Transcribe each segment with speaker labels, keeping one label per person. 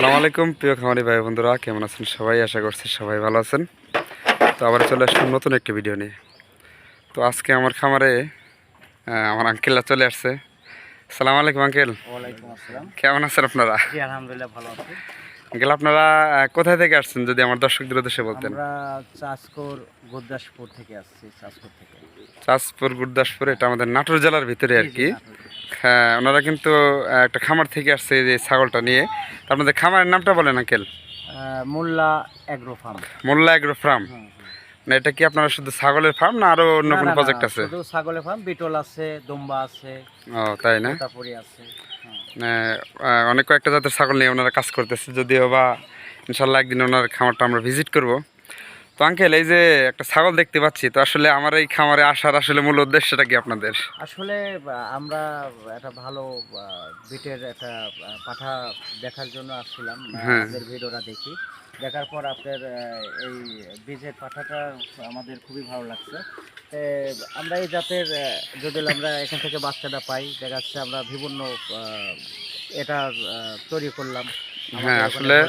Speaker 1: সালাম আলাইকুম প্রিয় খামারি ভাই বন্ধুরা কেমন আছেন সবাই? আশা করছি সবাই ভালো আছেন। তো আবার চলে আসলাম নতুন একটি ভিডিও নিয়ে। তো আজকে আমার খামারে আমার আঙ্কেলরা চলে আসছে। সালাম আলাইকুম আঙ্কেল কেমন আছেন আপনারা?
Speaker 2: আলহামদুলিল্লাহ ভালো আছি।
Speaker 1: আঙ্কেল আপনারা কোথায় থেকে আসছেন যদি আমার দর্শকদের উদ্দেশ্যে বলতেন?
Speaker 2: আমরা চাষকর গুরদাসপুর থেকে আসছি চাষকর থেকে।
Speaker 1: চাঁদপুর গুরদাসপুর এটা আমাদের নাটোর জেলার ভিতরে আর কি। হ্যাঁ ওনারা কিন্তু একটা খামার থেকে আসছে যে ছাগলটা নিয়ে। আপনাদের খামারের নামটা বলেন uncle.
Speaker 2: Mollah agro farm.
Speaker 1: Mollah agro farm. না এটা কি আপনারা শুধু ছাগলের ফার্ম না আরও অন্য কোনো প্রজেক্ট আছে?
Speaker 2: শুধু ছাগলের ফার্ম বিটল আছে দম্বা আছে
Speaker 1: ও তাই না?
Speaker 2: তোতাপুরি আছে হ্যাঁ।
Speaker 1: অনেক কয়েকটা জাতের ছাগল নিয়ে ওনারা কাজ করতেছে যদিও বা ইনশাল্লাহ একদিন ওনার খামারটা আমরা ভিজিট করব। তো আঙ্কেল এই যে একটা ছাগল দেখতে পাচ্ছি তো আসলে আমার এই খামারে আসার আসলে মূল উদ্দেশ্যটা কি আপনাদের?
Speaker 2: আসলে আমরা একটা ভালো বিটের একটা পাঠা দেখার জন্য আসছিলাম আহ,
Speaker 1: হ্যাঁ।
Speaker 2: আপনাদের ভিডিওটা দেখি। দেখার পর আপনার এই বীজের পাঠাটা আমাদের খুবই ভালো লাগছে। আমরা এই জাতের যদি আমরা এখান থেকে বাচ্চাটা পাই দেখা যাচ্ছে আমরা বিভিন্ন এটা তৈরি করলাম।
Speaker 1: হ্যাঁ, আসলে-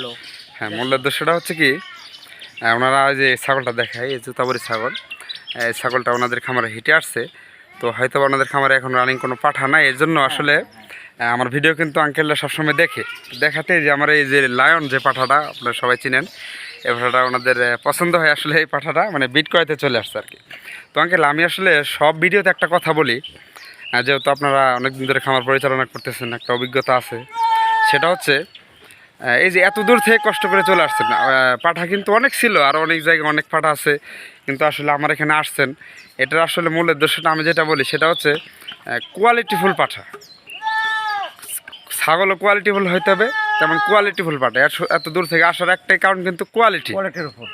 Speaker 1: হ্যাঁ মূল উদ্দেশ্যটা হচ্ছে কি ওনারা যে ছাগলটা দেখায়, এই জুতাবরি ছাগল। এই ছাগলটা ওনাদের খামারে হিটে আসছে। তো হয়তো ওনাদের খামারে এখন রানিং কোনো পাঠা নাই। এর জন্য আসলে আমার ভিডিও কিন্তু আঙ্কেলরা সবসময় দেখে। দেখাতে যে আমার এই যে লায়ন যে পাঠাটা, আপনারা সবাই চিনেন এই পাঠাটা ওনাদের পছন্দ হয় আসলে এই পাঠাটা মানে বিট করাইতে চলে আসছে আর কি। তো আঙ্কেল আমি আসলে সব ভিডিওতে একটা কথা বলি। যেহেতু আপনারা অনেকদিন ধরে খামার পরিচালনা করতেছেন, একটা অভিজ্ঞতা আছে। সেটা হচ্ছে এই যে এত দূর থেকে কষ্ট করে চলে আসছেন পাঠা কিন্তু অনেক ছিল, আর অনেক জায়গায় অনেক পাঠা আছে, কিন্তু আসলে আমার এখানে আসছেন। এটার আসলে মূল উদ্দেশ্যটা আমি যেটা বলি সেটা হচ্ছে কোয়ালিটিফুল পাঠা। ছাগলও কোয়ালিটিফুল হইতে হবে, তেমন কোয়ালিটিফুল পাঠা। এত- এত দূর থেকে আসার একটাই কারণ কিন্তু কোয়ালিটি
Speaker 2: কোয়ালিটির উপর।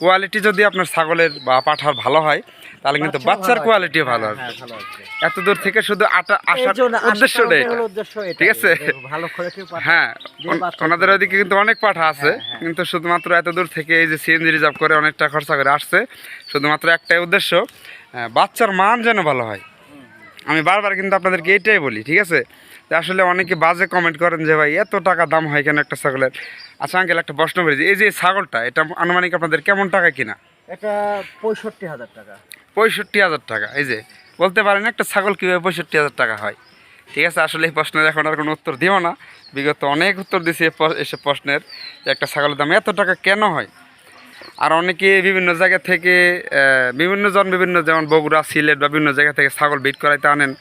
Speaker 1: কোয়ালিটি যদি আপনার ছাগলের বা পাঠার ভালো হয় তাহলে কিন্তু বাচ্চার
Speaker 2: কোয়ালিটি
Speaker 1: কোয়ালিটিও ভালো
Speaker 2: হ্যাঁ,
Speaker 1: হবে
Speaker 2: হ্যাঁ।
Speaker 1: এত দূর থেকে শুধু আটা আসার
Speaker 2: উদ্দেশ্য
Speaker 1: ঠিক আছে? হ্যাঁ ওনাদের ওইদিকে কিন্তু অনেক পাঠা আছে
Speaker 2: হ্যাঁ, হ্যাঁ।
Speaker 1: কিন্তু শুধুমাত্র এত দূর থেকে এই যে সিএনজি রিজার্ভ করে অনেকটা খরচা করে আসছে শুধুমাত্র একটাই উদ্দেশ্য বাচ্চার মান যেন ভালো হয় আমি বারবার কিন্তু আপনাদেরকে এইটাই বলি ঠিক আছে? যে আসলে অনেকে বাজে কমেন্ট করেন যে ভাই এত টাকা দাম হয় কেন একটা ছাগলের? আচ্ছা আঙ্কেল একটা প্রশ্ন করেছি এই যে ছাগলটা এটা আনুমানিক আপনাদের কেমন টাকা কিনা?
Speaker 2: এটা পঁয়ষট্টি হাজার টাকা।
Speaker 1: পঁয়ষট্টি হাজার টাকা এই যে বলতে পারেন একটা ছাগল কীভাবে পঁয়ষট্টি হাজার টাকা হয়? ঠিক আছে আসলে এই প্রশ্নের এখন আর কোনো উত্তর দিব না। বিগত অনেক উত্তর দিছি এসে প্রশ্নের যে একটা ছাগলের দাম এত টাকা কেন হয়? আর অনেকে বিভিন্ন জায়গা থেকে বিভিন্ন জন বিভিন্ন যেমন বগুড়া সিলেট বা বিভিন্ন জায়গা থেকে ছাগল বিট করাইতে আনেন।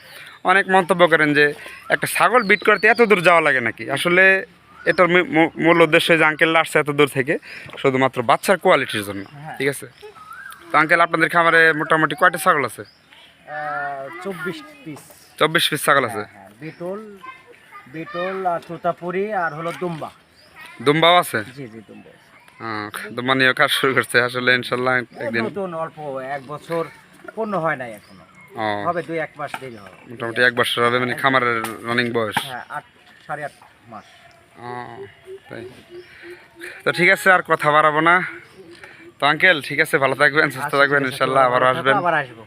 Speaker 1: অনেক মন্তব্য করেন যে একটা ছাগল বিট করতে এত দূর যাওয়া লাগে নাকি? আসলে এটার মূল উদ্দেশ্য যে আঙ্কেলরা আসছে এত দূর থেকে শুধুমাত্র বাচ্চার কোয়ালিটির জন্য।
Speaker 2: হ্যাঁ।
Speaker 1: ঠিক আছে? তো আঙ্কেল আপনাদের খামারে মোটামুটি কয়টা ছাগল আছে?
Speaker 2: চব্বিশ পিস
Speaker 1: চব্বিশ পিস ছাগল আছে?
Speaker 2: হ্যাঁ বিটল বিটল আর তোতাপুরি আর হলো দুম্বা।
Speaker 1: দুম্বাও আছে?
Speaker 2: জি জি দুম্বা
Speaker 1: কাজ শুরু করছে। আসলে ইনশাল্লাহ একদিন
Speaker 2: নতুন অল্প এক বছর পূর্ণ হয় নাই
Speaker 1: এখনও।
Speaker 2: হবে দুই এক মাস দেরি হবে।
Speaker 1: মোটামুটি এক বছর হবে মানে খামারের রানিং বয়স।
Speaker 2: হ্যাঁ আট সাড়ে আট মাস।
Speaker 1: তাই। তো ঠিক আছে আর কথা বাড়াবো না। তো আঙ্কেল ঠিক আছে ভালো থাকবেন সুস্থ
Speaker 2: আচ্ছা,
Speaker 1: থাকবেন ইনশাল্লাহ
Speaker 2: আবার
Speaker 1: আসবেন।
Speaker 2: আবার আসব।